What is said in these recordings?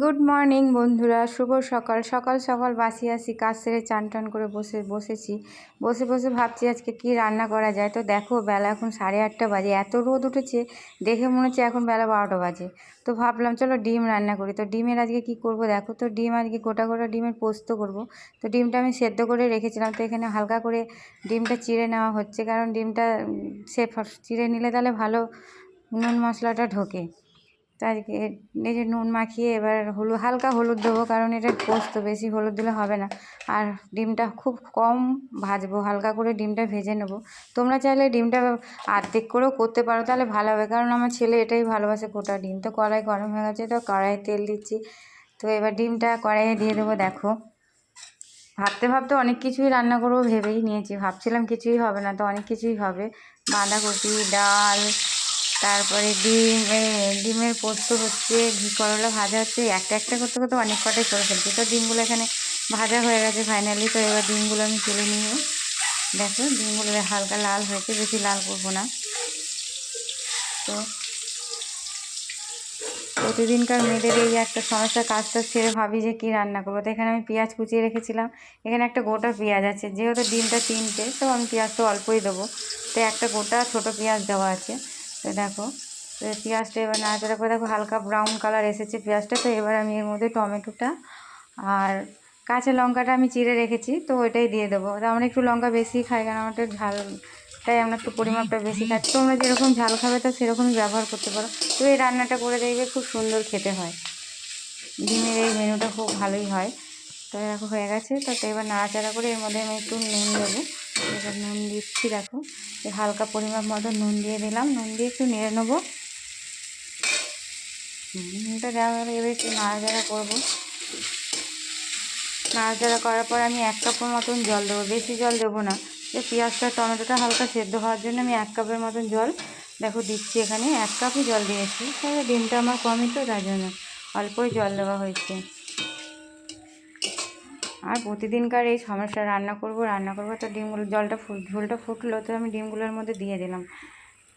Good morning বন্ধুরা, শুভ সকাল। সকাল সকাল বাসি আসি কাজ সেরে চান টান করে বসে, বসেছি। বসে বসে ভাবছি আজকে কি রান্না করা যায়। তো দেখো, বেলা এখন সাড়ে আটটা বাজে, এত রোদ উঠেছে, দেখে মনে হচ্ছে এখন বেলা বারোটা বাজে। তো ভাবলাম চলো ডিম রান্না করি। তো ডিমের আজকে কি করব দেখো? তো ডিম আজকে গোটা গোটা ডিমের পোস্ত করব। তো ডিমটা আমি সেদ্ধ করে রেখেছিলাম। তো এখানে হালকা করে ডিমটা চিড়ে নেওয়া হচ্ছে। কারণ ডিমটা সে চিড়ে নিলে তাহলে ভালো নুন মশলাটা ঢোকে। তো আজকে এই যে নুন মাখিয়ে এবার হলুদ, হালকা হলুদ দেবো, কারণ এটা পোস্ত, বেশি হলুদ দিলে হবে না। আর ডিমটা খুব কম ভাজবো, হালকা করে ডিমটা ভেজে নেব। তোমরা চাইলে ডিমটা আর্ধেক করেও করতে পারো, তাহলে ভালো হবে, কারণ আমার ছেলে এটাই ভালোবাসে গোটা ডিম। তো কড়াই গরম হয়ে গেছে, তো কড়াইয়ে তেল দিচ্ছি। তো এবার ডিমটা কড়াইয়ে দিয়ে দেবো, দেখো। ভাবতে ভাবতে অনেক কিছুই রান্না করব, ভেবেই নিয়েছি। ভাবছিলাম কিছুই হবে না, তো অনেক কিছুই হবে। বাঁধাকপি, ডাল তারপরে ডিম ডিমের পোস্ত হচ্ছে, ঘি, করলা ভাজা হচ্ছে, একটা একটা করতে করতে অনেক কটাই করে ফেলছি। তো ডিমগুলো এখানে ভাজা হয়ে গেছে ফাইনালি তো এবার ডিমগুলো আমি তুলে নিয়ে দেখো, ডিমগুলো হালকা লাল হয়েছে, বেশি লাল করব না। তো প্রতিদিনকার মেয়েদের এই একটা সমস্যা কাজটা ছেড়ে ভাবি যে কী রান্না করব। তো এখানে আমি পেঁয়াজ কুচিয়ে রেখেছিলাম। এখানে একটা গোটা পেঁয়াজ আছে, যেহেতু ডিমটা তিনটে, তো আমি পেঁয়াজটা অল্পই দেবো। তো একটা গোটা ছোট পেঁয়াজ দেওয়া আছে। তো দেখো, তো পেঁয়াজটা এবার নাড়াচাড়া করে দেখো, হালকা ব্রাউন কালার এসেছে পেঁয়াজটা। তো এবার আমি এর মধ্যে টমেটোটা আর কাঁচা লঙ্কাটা আমি চিড়ে রেখেছি, তো ওইটাই দিয়ে দেবো। আমরা একটু লঙ্কা বেশি খাই, কারণ আমাদের ঝালটাই আমরা একটু পরিমাপটা বেশি খাচ্ছি তোমরা যেরকম ঝাল খাবে, তো সেরকমই ব্যবহার করতে পারো। তো এই রান্নাটা করে দেখবে, খুব সুন্দর খেতে হয়। ডিমের এই মেনুটা খুব ভালোই হয়। তো দেখো, হয়ে গেছে। তো এবার নাড়াচাড়া করে এর মধ্যে আমি একটু নুন দেবো। এবার নুন দিচ্ছি, দেখো। হালকা পরিমাণ মতো নুন দিয়ে দিলাম। নুন দিয়ে একটু নেড়ে নেব। নুনটা দেওয়া হলে এবার একটু নাড়াচাড়া করব। নাড়াচাড়া করার পর আমি এক কাপের মতন জল দেবো। বেশি জল দেবো না। যে পেঁয়াজটা, টমেটোটা হালকা সেদ্ধ হওয়ার জন্য আমি এক কাপের মতন জল দেখো দিচ্ছি এখানে। এক কাপই জল দিয়েছি। তাহলে ডিমটা আমার কমই তো তার জন্য অল্পই জল দেওয়া হয়েছে। আর প্রতিদিনকার এই সমস্যা, রান্না করব, রান্না করব, তো ডিমগুলো জলটা ফুট ঝোলটা ফুটলো, তো আমি ডিমগুলোর মধ্যে দিয়ে দিলাম।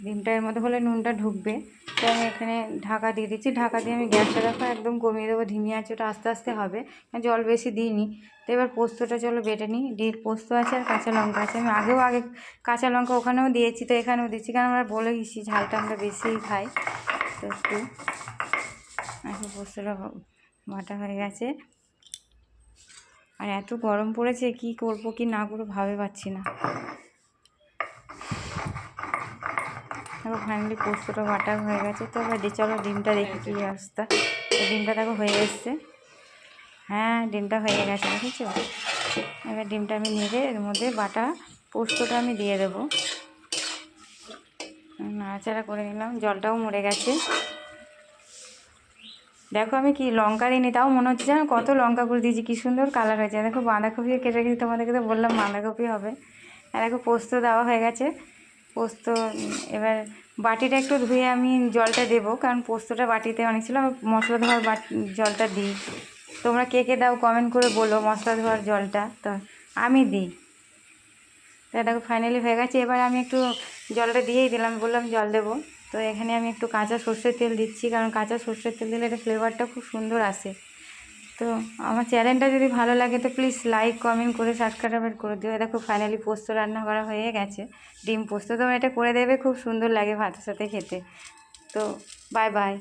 ডিমটা এর মধ্যে হলে নুনটা ঢুকবে, তো আমি এখানে ঢাকা দিয়ে দিচ্ছি। ঢাকা দিয়ে আমি গ্যাসটা দেখো একদম কমিয়ে দেবো ধিমি আছে, ওটা আস্তে আস্তে হবে। জল বেশি দিইনি, তো এবার পোস্তটা চলো বেটে নিই। ডিম পোস্ত আছে আর কাঁচা লঙ্কা আছে। আমি আগেও আগে কাঁচা লঙ্কা ওখানেও দিয়েছি, তো এখানেও দিচ্ছি, কারণ আমরা বলে গেছি ঝালটা আমরা বেশিই খাই। তো একটু এখন পোস্তটা বাটা হয়ে গেছে। আর এত গরম পড়েছে, কি করব, কি না করব ভাবে পাচ্ছি না। দেখো ফাইনালি পোস্তটা বাটা হয়ে গেছে। তো এবার চলো ডিমটা দেখি কী অবস্থা। ডিমটা দেখো হয়ে এসছে। হ্যাঁ ডিমটা হয়ে গেছে, দেখেছ? এবার ডিমটা আমি নেড়ে এর মধ্যে বাটা পোস্তটা আমি দিয়ে দেবো। নাড়াচাড়া করে নিলাম, জলটাও মরে গেছে। দেখো আমি কি লঙ্কা দিইনি, তাও মনে হচ্ছে যেন কত লঙ্কা করে দিয়েছি, কী সুন্দর কালার হয়েছে। দেখো বাঁধাকপিও কেটে রেখেছি তোমাদেরকে তো বললাম বাঁধাকপি হবে। আর দেখো পোস্ত দেওয়া হয়ে গেছে। পোস্ত এবার বাটিটা একটু ধুয়ে আমি জলটা দেবো, কারণ পোস্তটা বাটিতে অনেক ছিল মশলা ধোয়ার বাট, জলটা দিই। তোমরা কে কে দাও কমেন্ট করে বলো মশলা ধোয়ার জলটা, তো আমি দিই। তা দেখো ফাইনালি হয়ে গেছে, এবার আমি একটু জলটা দিয়েই দিলাম, বললাম জল দেবো। তো এখানে আমি একটু কাঁচা সর্ষের তেল দিচ্ছি, কারণ কাঁচা সর্ষের তেল দিলে এটা ফ্লেভারটা খুব সুন্দর আসে। তো আমার চ্যানেলটা যদি ভালো লাগে তো প্লিজ লাইক কমেন্ট করে সাবস্ক্রাইব করে দিও। দেখো ফাইনালি পোস্ত রান্না করা হয়ে গেছে। ডিম পোস্ত তো এটা করে দেবে, খুব সুন্দর লাগে ভাতের সাথে খেতে। তো বাই বাই